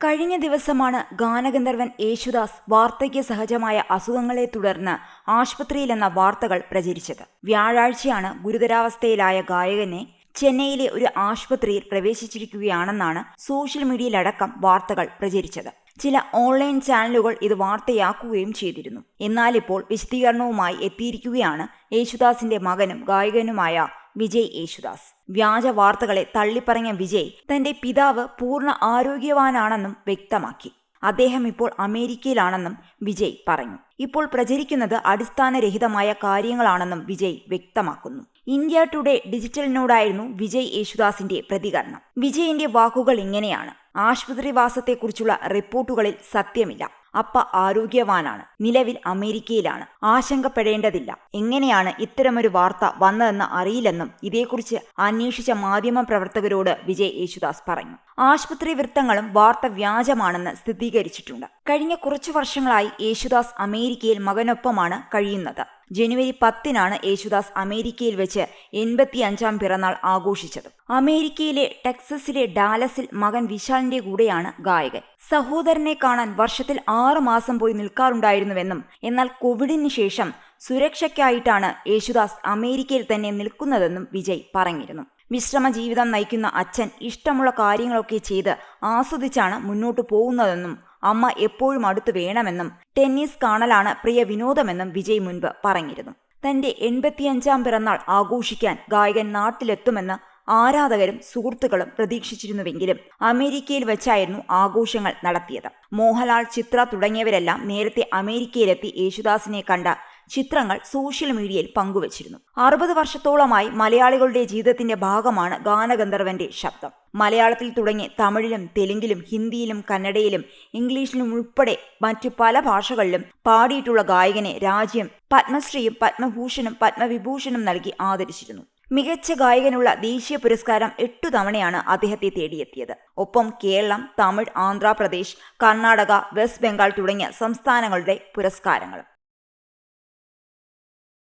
കഴിഞ്ഞ ദിവസമാണ് ഗാനഗന്ധർവൻ യേശുദാസ് വാർദ്ധക്യ സഹജമായ അസുഖങ്ങളെ തുടർന്ന് ആശുപത്രിയിലെന്ന വാർത്തകൾ പ്രചരിച്ചത്. വ്യാഴാഴ്ചയാണ് ഗുരുതരാവസ്ഥയിലായ ഗായകനെ ചെന്നൈയിലെ ഒരു ആശുപത്രിയിൽ പ്രവേശിച്ചിരിക്കുകയാണെന്നാണ് സോഷ്യൽ മീഡിയയിലടക്കം വാർത്തകൾ പ്രചരിച്ചത്. ചില ഓൺലൈൻ ചാനലുകൾ ഇത് വാർത്തയാക്കുകയും ചെയ്തിരുന്നു. എന്നാൽ ഇപ്പോൾ വിശദീകരണവുമായി എത്തിയിരിക്കുകയാണ് യേശുദാസിന്റെ മകനും ഗായകനുമായ വിജയ് യേശുദാസ്. വ്യാജ വാർത്തകളെ തള്ളിപ്പറഞ്ഞ വിജയ് തന്റെ പിതാവ് പൂർണ ആരോഗ്യവാനാണെന്നും വ്യക്തമാക്കി. അദ്ദേഹം ഇപ്പോൾ അമേരിക്കയിലാണെന്നും വിജയ് പറഞ്ഞു. ഇപ്പോൾ പ്രചരിക്കുന്നത് അടിസ്ഥാനരഹിതമായ കാര്യങ്ങളാണെന്നും വിജയ് വ്യക്തമാക്കുന്നു. ഇന്ത്യ ടുഡേ ഡിജിറ്റലിനോടായിരുന്നു വിജയ് യേശുദാസിന്റെ പ്രതികരണം. വിജയിന്റെ വാക്കുകൾ ഇങ്ങനെയാണ്. ആശുപത്രിവാസത്തെക്കുറിച്ചുള്ള റിപ്പോർട്ടുകളിൽ സത്യമില്ല. അപ്പ ആരോഗ്യവാനാണ്. നിലവിൽ അമേരിക്കയിലാണ്. ആശങ്കപ്പെടേണ്ടതില്ല. എങ്ങനെയാണ് ഇത്തരമൊരു വാർത്ത വന്നതെന്ന് അറിയില്ലെന്നും ഇതേക്കുറിച്ച് അന്വേഷിച്ച മാധ്യമ പ്രവർത്തകരോട് വിജയ് യേശുദാസ് പറഞ്ഞു. ആശുപത്രി വൃത്തങ്ങളും വാർത്ത വ്യാജമാണെന്ന് സ്ഥിരീകരിച്ചിട്ടുണ്ട്. കഴിഞ്ഞ കുറച്ചു വർഷങ്ങളായി യേശുദാസ് അമേരിക്കയിൽ മകനൊപ്പമാണ് കഴിയുന്നത്. ജനുവരി പത്തിനാണ് യേശുദാസ് അമേരിക്കയിൽ വെച്ച് എൺപത്തിയഞ്ചാം പിറന്നാൾ ആഘോഷിച്ചത്. അമേരിക്കയിലെ ടെക്സസിലെ ഡാലസിൽ മകൻ വിശാലിന്റെ കൂടെയാണ് ഗായകൻ. സഹോദരനെ കാണാൻ വർഷത്തിൽ ആറു മാസം പോയി നിൽക്കാറുണ്ടായിരുന്നുവെന്നും എന്നാൽ കോവിഡിന് ശേഷം സുരക്ഷയ്ക്കായിട്ടാണ് യേശുദാസ് അമേരിക്കയിൽ തന്നെ നിൽക്കുന്നതെന്നും വിജയ് പറഞ്ഞിരുന്നു. വിശ്രമ ജീവിതം നയിക്കുന്ന അച്ഛൻ ഇഷ്ടമുള്ള കാര്യങ്ങളൊക്കെ ചെയ്ത് ആസ്വദിച്ചാണ് മുന്നോട്ടു പോകുന്നതെന്നും അമ്മ എപ്പോഴും അടുത്ത് വേണമെന്നും ടെന്നീസ് കാണലാണ് പ്രിയ വിനോദമെന്നും വിജയ് മുൻപ് പറഞ്ഞിരുന്നു. തന്റെ എൺപത്തിയഞ്ചാം പിറന്നാൾ ആഘോഷിക്കാൻ ഗായകൻ നാട്ടിലെത്തുമെന്ന് ആരാധകരും സുഹൃത്തുക്കളും പ്രതീക്ഷിച്ചിരുന്നുവെങ്കിലും അമേരിക്കയിൽ വെച്ചായിരുന്നു ആഘോഷങ്ങൾ നടത്തിയത്. മോഹൻലാൽ ചിത്ര തുടങ്ങിയവരെല്ലാം നേരത്തെ അമേരിക്കയിലെത്തി യേശുദാസിനെ കണ്ട ചിത്രങ്ങൾ സോഷ്യൽ മീഡിയയിൽ പങ്കുവച്ചിരുന്നു. അറുപത് വർഷത്തോളമായി മലയാളികളുടെ ജീവിതത്തിന്റെ ഭാഗമാണ് ഗാനഗന്ധർവന്റെ ശബ്ദം. മലയാളത്തിൽ തുടങ്ങി തമിഴിലും തെലുങ്കിലും ഹിന്ദിയിലും കന്നഡയിലും ഇംഗ്ലീഷിലും ഉൾപ്പെടെ മറ്റു പല ഭാഷകളിലും പാടിയിട്ടുള്ള ഗായകനെ രാജ്യം പത്മശ്രീയും പത്മഭൂഷണും പത്മവിഭൂഷണും നൽകി ആദരിച്ചിരുന്നു. മികച്ച ഗായകനുള്ള ദേശീയ പുരസ്കാരം എട്ടു തവണയാണ് അദ്ദേഹത്തെ തേടിയെത്തിയത്. ഒപ്പം കേരളം തമിഴ് ആന്ധ്രാപ്രദേശ് കർണാടക വെസ്റ്റ് ബംഗാൾ തുടങ്ങിയ സംസ്ഥാനങ്ങളുടെ പുരസ്കാരങ്ങളും.